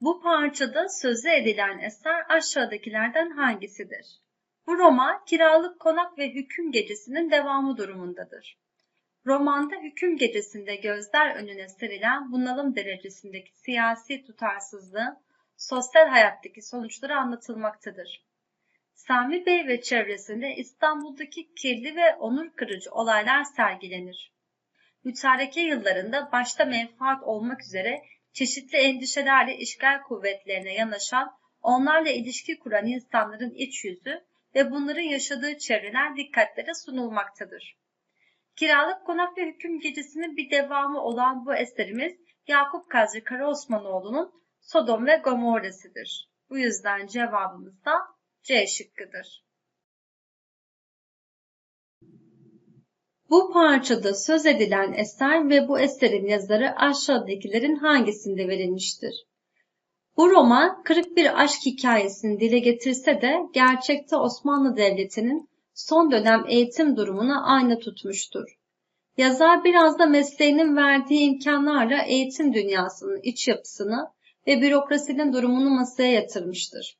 Bu parçada sözü edilen eser aşağıdakilerden hangisidir? Bu roman kiralık konak ve hüküm gecesinin devamı durumundadır. Romanda hüküm gecesinde gözler önüne serilen bunalım derecesindeki siyasi tutarsızlığın sosyal hayattaki sonuçları anlatılmaktadır. Sami Bey ve çevresinde İstanbul'daki kirli ve onur kırıcı olaylar sergilenir. Mütareke yıllarında başta menfaat olmak üzere çeşitli endişelerle işgal kuvvetlerine yanaşan, onlarla ilişki kuran insanların iç yüzü ve bunların yaşadığı çevreler dikkatlere sunulmaktadır. Kiralık Konak ve Hüküm Gecesi'nin bir devamı olan bu eserimiz Yakup Kadri Karaosmanoğlu'nun Sodom ve Gomorra'sıdır. Bu yüzden cevabımız da C şıkkıdır. Bu parçada söz edilen eser ve bu eserin yazarı aşağıdakilerin hangisinde verilmiştir? Bu roman kırık bir aşk hikayesini dile getirse de gerçekte Osmanlı Devleti'nin son dönem eğitim durumuna ayna tutmuştur. Yazar biraz da mesleğinin verdiği imkanlarla eğitim dünyasının iç yapısını ve bürokrasinin durumunu masaya yatırmıştır.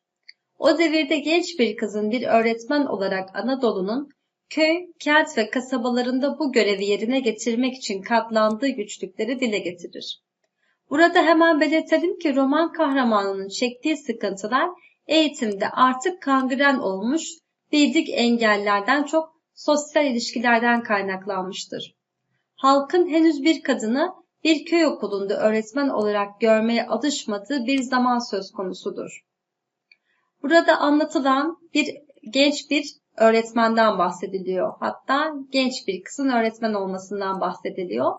O devirde genç bir kızın bir öğretmen olarak Anadolu'nun köy, kent ve kasabalarında bu görevi yerine getirmek için katlandığı güçlükleri dile getirir. Burada hemen belirtelim ki roman kahramanının çektiği sıkıntılar eğitimde artık kangren olmuş bildik engellerden çok sosyal ilişkilerden kaynaklanmıştır. Halkın henüz bir kadını bir köy okulunda öğretmen olarak görmeye alışmadığı bir zaman söz konusudur. Burada anlatılan bir genç bir öğretmenden bahsediliyor. Hatta genç bir kızın öğretmen olmasından bahsediliyor.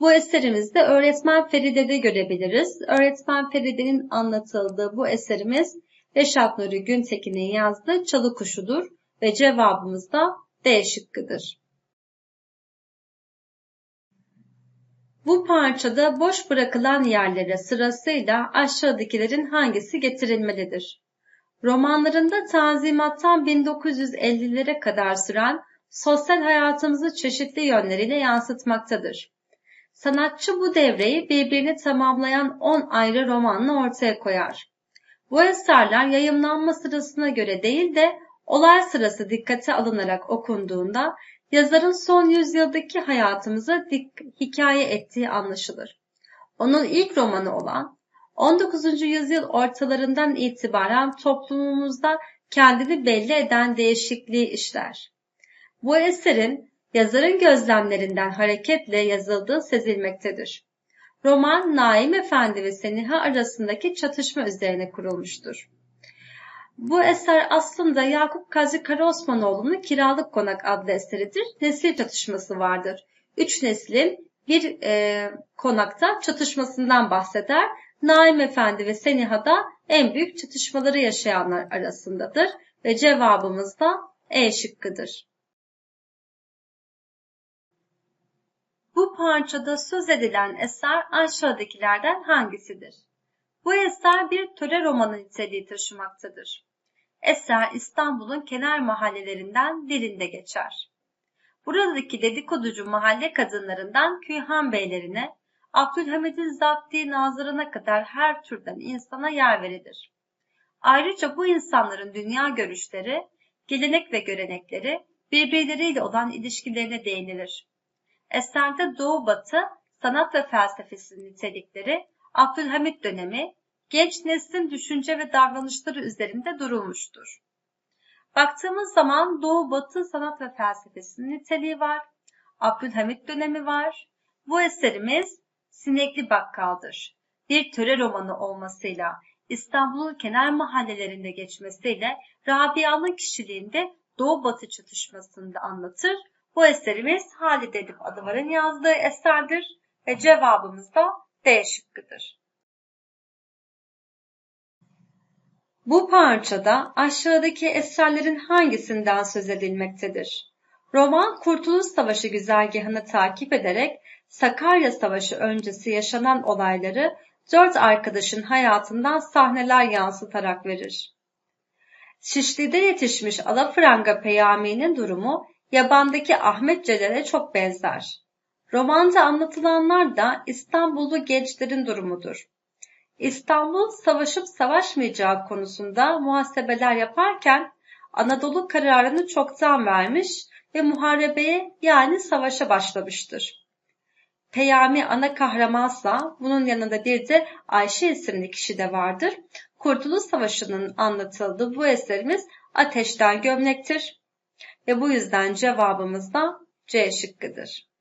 Bu eserimizde öğretmen Feride'de görebiliriz. Öğretmen Feride'nin anlatıldığı bu eserimiz Reşat Nuri Güntekin'in yazdığı Çalı Kuşu'dur ve cevabımız da D şıkkıdır. Bu parçada boş bırakılan yerlere sırasıyla aşağıdakilerin hangisi getirilmelidir? Romanlarında Tanzimat'tan 1950'lere kadar süren sosyal hayatımızı çeşitli yönleriyle yansıtmaktadır. Sanatçı bu devreyi birbirini tamamlayan 10 ayrı romanla ortaya koyar. Bu eserler yayımlanma sırasına göre değil de olay sırası dikkate alınarak okunduğunda yazarın son yüzyıldaki hayatımıza hikaye ettiği anlaşılır. Onun ilk romanı olan 19. yüzyıl ortalarından itibaren toplumumuzda kendini belli eden değişikliği işler. Bu eserin yazarın gözlemlerinden hareketle yazıldığı sezilmektedir. Roman Naim Efendi ve Seniha arasındaki çatışma üzerine kurulmuştur. Bu eser aslında Yakup Kadri Karaosmanoğlu'nun Kiralık Konak adlı eseridir. Nesil çatışması vardır. Üç neslin bir e, konakta çatışmasından bahseder. Naim Efendi ve Seniha da en büyük çatışmaları yaşayanlar arasındadır ve cevabımız da E şıkkıdır. Bu parçada söz edilen eser aşağıdakilerden hangisidir? Bu eser bir töre romanı niteliği taşımaktadır. Eser İstanbul'un kenar mahallelerinden birinde geçer. Buradaki dedikoducu mahalle kadınlarından Küyhan beylerine, Abdülhamid'in zapti nazırına kadar her türden insana yer verilir. Ayrıca bu insanların dünya görüşleri, gelenek ve görenekleri birbirleriyle olan ilişkilerine değinilir. Eserde Doğu Batı sanat ve felsefesi nitelikleri Abdülhamit dönemi genç neslin düşünce ve davranışları üzerinde durulmuştur. Baktığımız zaman Doğu Batı sanat ve felsefesinin niteliği var. Abdülhamit dönemi var. Bu eserimiz Sinekli Bakkal'dır. Bir töre romanı olmasıyla İstanbul'un kenar mahallelerinde geçmesiyle Rabia'nın kişiliğinde Doğu Batı çatışmasını da anlatır. Bu eserimiz Halide Edip Adıvar'ın yazdığı eserdir ve cevabımız da D şıkkıdır. Bu parçada aşağıdaki eserlerin hangisinden söz edilmektedir? Roman Kurtuluş Savaşı güzergahını takip ederek Sakarya Savaşı öncesi yaşanan olayları dört arkadaşın hayatından sahneler yansıtarak verir. Şişli'de yetişmiş Alafranga Peyami'nin durumu yabandaki Ahmet Celal'e çok benzer. Romanda anlatılanlar da İstanbullu gençlerin durumudur. İstanbul savaşıp savaşmayacağı konusunda muhasebeler yaparken Anadolu kararını çoktan vermiş ve muharebeye yani savaşa başlamıştır. Peyami ana kahramansa bunun yanında bir de Ayşe isimli kişi de vardır. Kurtuluş Savaşı'nın anlatıldığı bu eserimiz Ateşten Gömlektir. Ve bu yüzden cevabımız da C şıkkıdır.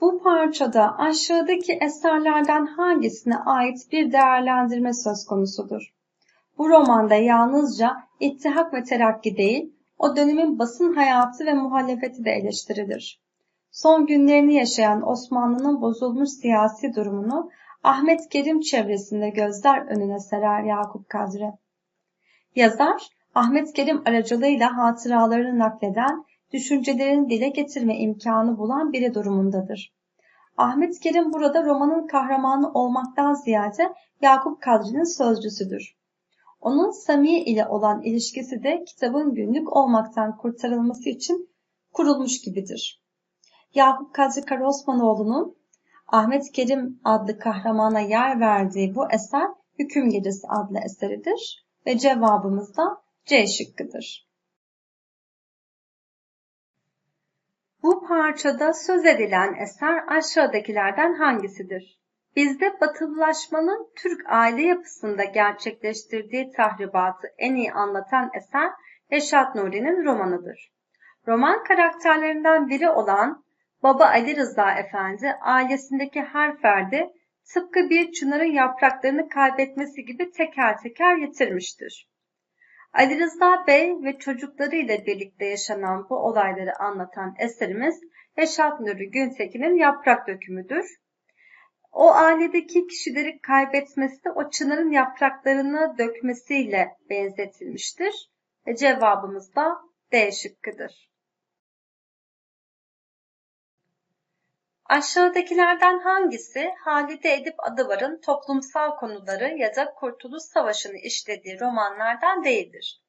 Bu parçada aşağıdaki eserlerden hangisine ait bir değerlendirme söz konusudur? Bu romanda yalnızca İttihat ve Terakki değil, o dönemin basın hayatı ve muhalefeti de eleştirilir. Son günlerini yaşayan Osmanlı'nın bozulmuş siyasi durumunu Ahmet Kerim çevresinde gözler önüne serer Yakup Kadri. Yazar, Ahmet Kerim aracılığıyla hatıralarını nakleden, düşüncelerini dile getirme imkanı bulan biri durumundadır. Ahmet Kerim burada romanın kahramanı olmaktan ziyade Yakup Kadri'nin sözcüsüdür. Onun Samiye ile olan ilişkisi de kitabın günlük olmaktan kurtarılması için kurulmuş gibidir. Yakup Kadri Karaosmanoğlu'nun Ahmet Kerim adlı kahramana yer verdiği bu eser Hüküm Gecesi adlı eseridir ve cevabımız da C şıkkıdır. Bu parçada söz edilen eser aşağıdakilerden hangisidir? Bizde batılılaşmanın Türk aile yapısında gerçekleştirdiği tahribatı en iyi anlatan eser Reşat Nuri'nin romanıdır. Roman karakterlerinden biri olan Baba Ali Rıza Efendi ailesindeki her ferdi tıpkı bir çınarın yapraklarını kaybetmesi gibi teker teker yitirmiştir. Ali Rıza Bey ve çocukları ile birlikte yaşanan bu olayları anlatan eserimiz Reşat Nuri Güntekin'in Yaprak Dökümüdür. O ailedeki kişileri kaybetmesi o çınarın yapraklarını dökmesiyle benzetilmiştir. Ve cevabımız da D şıkkıdır. Aşağıdakilerden hangisi Halide Edip Adıvar'ın toplumsal konuları ya da Kurtuluş Savaşı'nı işlediği romanlardan değildir?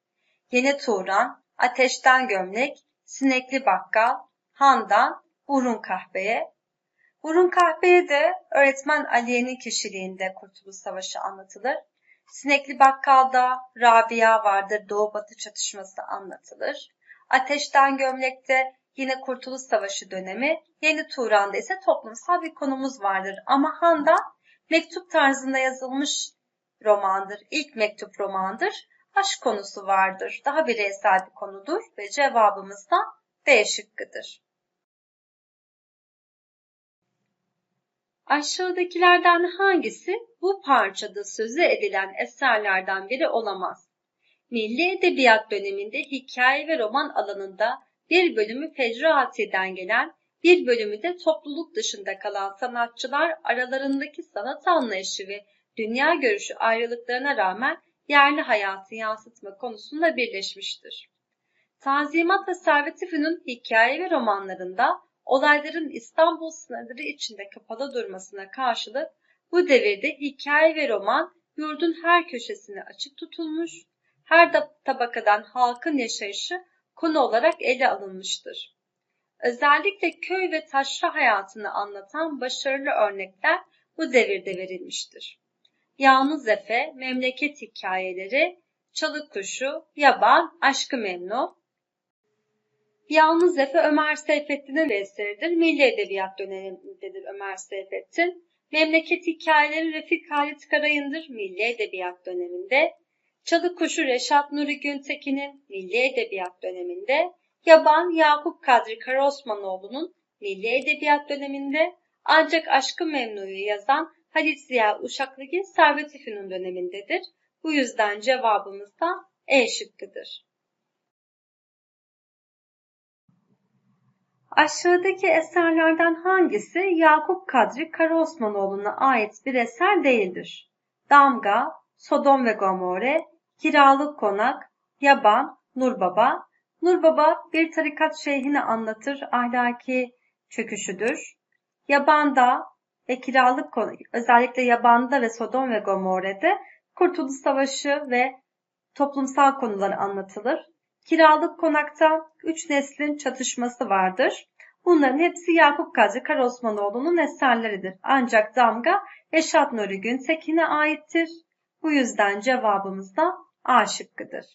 Yeni Turan, Ateşten Gömlek, Sinekli Bakkal, Handan, Burun Kahveye. Burun Kahveye de öğretmen Aliye'nin kişiliğinde Kurtuluş Savaşı anlatılır. Sinekli Bakkal'da Rabia vardır, Doğu Batı çatışması anlatılır. Ateşten Gömlek'te Yine Kurtuluş Savaşı dönemi. Yeni Turan'da ise toplumsal bir konumuz vardır. Ama Handa mektup tarzında yazılmış romandır. İlk mektup romandır. Aşk konusu vardır. Daha bireysel bir konudur ve cevabımız da D şıkkıdır. Aşağıdakilerden hangisi bu parçada sözü edilen eserlerden biri olamaz? Milli Edebiyat döneminde hikaye ve roman alanında bir bölümü Fecraati'den gelen, bir bölümü de topluluk dışında kalan sanatçılar aralarındaki sanat anlayışı ve dünya görüşü ayrılıklarına rağmen yerli hayatı yansıtma konusunda birleşmiştir. Tanzimat ve Servet-i hikaye ve romanlarında olayların İstanbul sınırları içinde kapalı durmasına karşılık bu devirde hikaye ve roman yurdun her köşesine açık tutulmuş, her tabakadan halkın yaşayışı konu olarak ele alınmıştır. Özellikle köy ve taşra hayatını anlatan başarılı örnekler bu devirde verilmiştir. Yalnız Efe, Memleket Hikayeleri, Çalık Kuşu, Yaban, Aşkı Memnu. Yalnız Efe Ömer Seyfettin'in eseridir. Milli Edebiyat dönemindedir Ömer Seyfettin. Memleket Hikayeleri Refik Halit Karayın'dır Milli Edebiyat döneminde. Çalı Kuşu Reşat Nuri Güntekin'in Milli Edebiyat döneminde, Yaban Yakup Kadri Karaosmanoğlu'nun Milli Edebiyat döneminde, ancak Aşkı Memnu'yu yazan Halit Ziya Uşaklıgil Servet dönemindedir. Bu yüzden cevabımız da E şıkkıdır. Aşağıdaki eserlerden hangisi Yakup Kadri Karaosmanoğlu'na ait bir eser değildir? Damga, Sodom ve Gomorre, Kiralık konak, yaban, Nurbaba. Nurbaba bir tarikat şeyhini anlatır, ahlaki çöküşüdür. Yabanda ve kiralık konak, özellikle Yabanda ve Sodom ve Gomorre'de Kurtuluş Savaşı ve toplumsal konular anlatılır. Kiralık konakta üç neslin çatışması vardır. Bunların hepsi Yakup Kadri Karaosmanoğlu'nun eserleridir. Ancak damga Reşat Nuri Güntekin'e aittir. Bu yüzden cevabımız da A şıkkıdır.